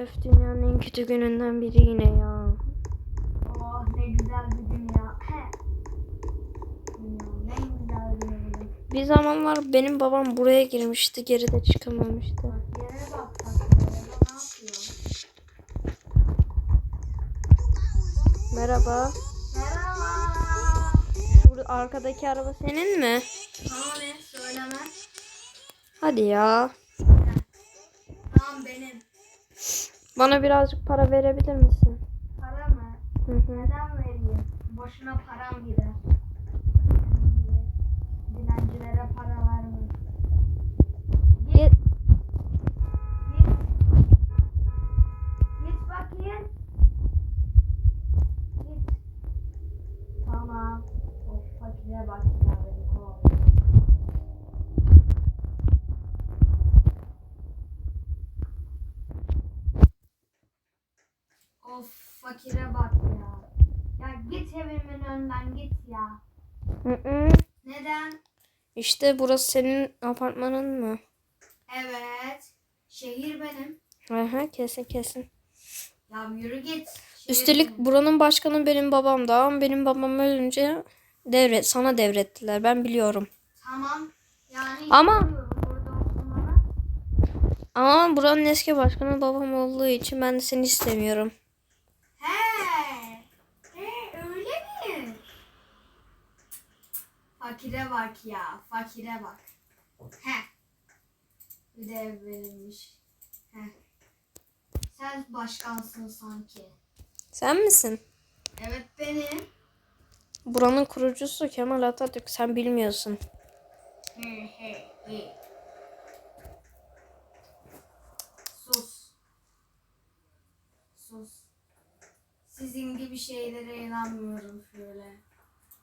Öf dünyanın en kötü gününden biri yine ya. Oh ne güzel bir gün ya. He. Dünyanın en güzel günü. Bir zamanlar benim babam buraya girmişti geri de çıkamamıştı. Bak yere bak bak. Yere ne yapıyor? Merhaba. Merhaba. Şurada arkadaki araba senin mi? Tamam? Söyleme. Hadi ya. Tamam benim. Bana birazcık para verebilir misin? Para mı? Hı hı. Neden vereyim? Boşuna param gider. Dilencilere para verme. Git. Git. Git bakayım. Git. Tamam. Of fakire bak ya beni kovalıyor. Of fakire bak ya. Ya git evimin önünden git ya. Hı hı. Neden? İşte burası senin apartmanın mı? Evet. Şehir benim. Aha kesin kesin. Ya yürü git. Şehir Üstelik benim. buranın başkanı benim babam da ama benim babam ölünce devret sana devrettiler ben biliyorum. Tamam. Yani Ama-. Ama buranın eski başkanı babam olduğu için ben de seni istemiyorum. He. He öyle mi? Fakire bak ya. Fakire bak. He. Bir de verilmiş. He. Sen başkansın sanki. Sen misin? Evet benim. Buranın kurucusu Kemal Atatürk sen bilmiyorsun. He he he. Sus. Sus. Sizin gibi şeylere inanmıyorum şöyle.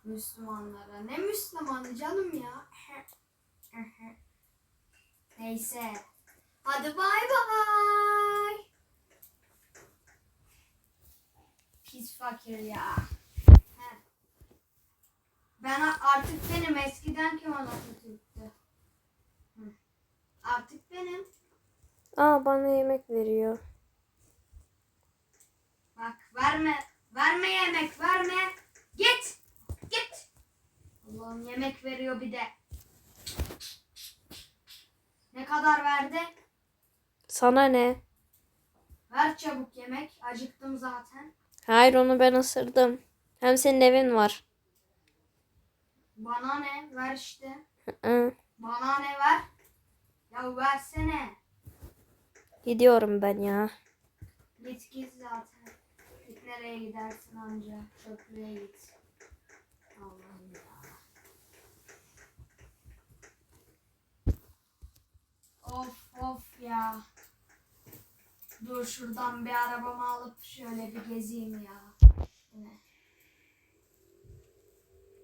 Müslümanlara. Ne Müslümanı canım ya? Neyse. Hadi bay bay. Pis fakir ya. Heh. Ben artık benim eskiden Kemal Atatürk'tü. Artık benim. Aa bana yemek veriyor. Bak verme. Verme yemek verme. Git. Git. Allah'ım yemek veriyor bir de. Ne kadar verdi? Sana ne? Ver çabuk yemek. Acıktım zaten. Hayır onu ben ısırdım. Hem senin evin var. Bana ne? Ver işte. Bana ne ver? Ya versene. Gidiyorum ben ya. Git git zaten. Git nereye gidersin anca. Çöplüğe git. Allah'ım ya. Of of ya. Dur şuradan bir arabamı alıp şöyle bir gezeyim ya. Yine.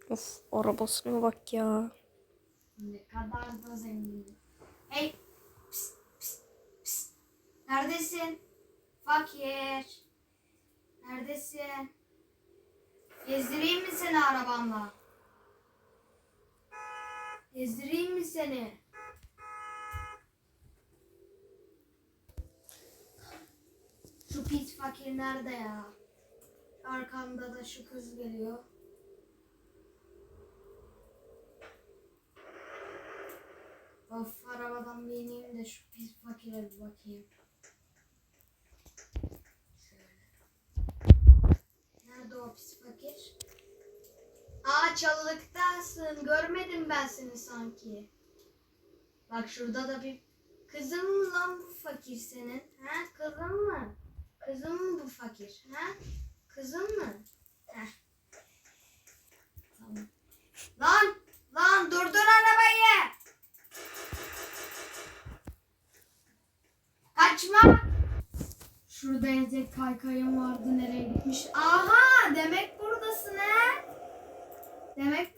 Of arabasına bak ya. Ne kadar da zenginim. Hey. Psst, psst, psst. Neredesin? Fakir. Neredesin? Gezdireyim mi seni arabamla? Gezdireyim mi seni? Şu pis fakir nerede ya? Arkamda da şu kız geliyor. Of arabadan bir ineyim de şu pis fakire bir bakayım. Nerede o pis fakir? Aa çalılıktasın. Görmedim ben seni sanki. Bak şurada da bir kızım lan bu fakir senin? Ha kızım mı? Kızım mı bu fakir? Ha? Kızım mı? Heh. Tamam. Lan! Lan durdur arabayı! Kaçma! Şurada ezek kaykayım vardı nereye gitmiş? Aha demek buradasın he? Demek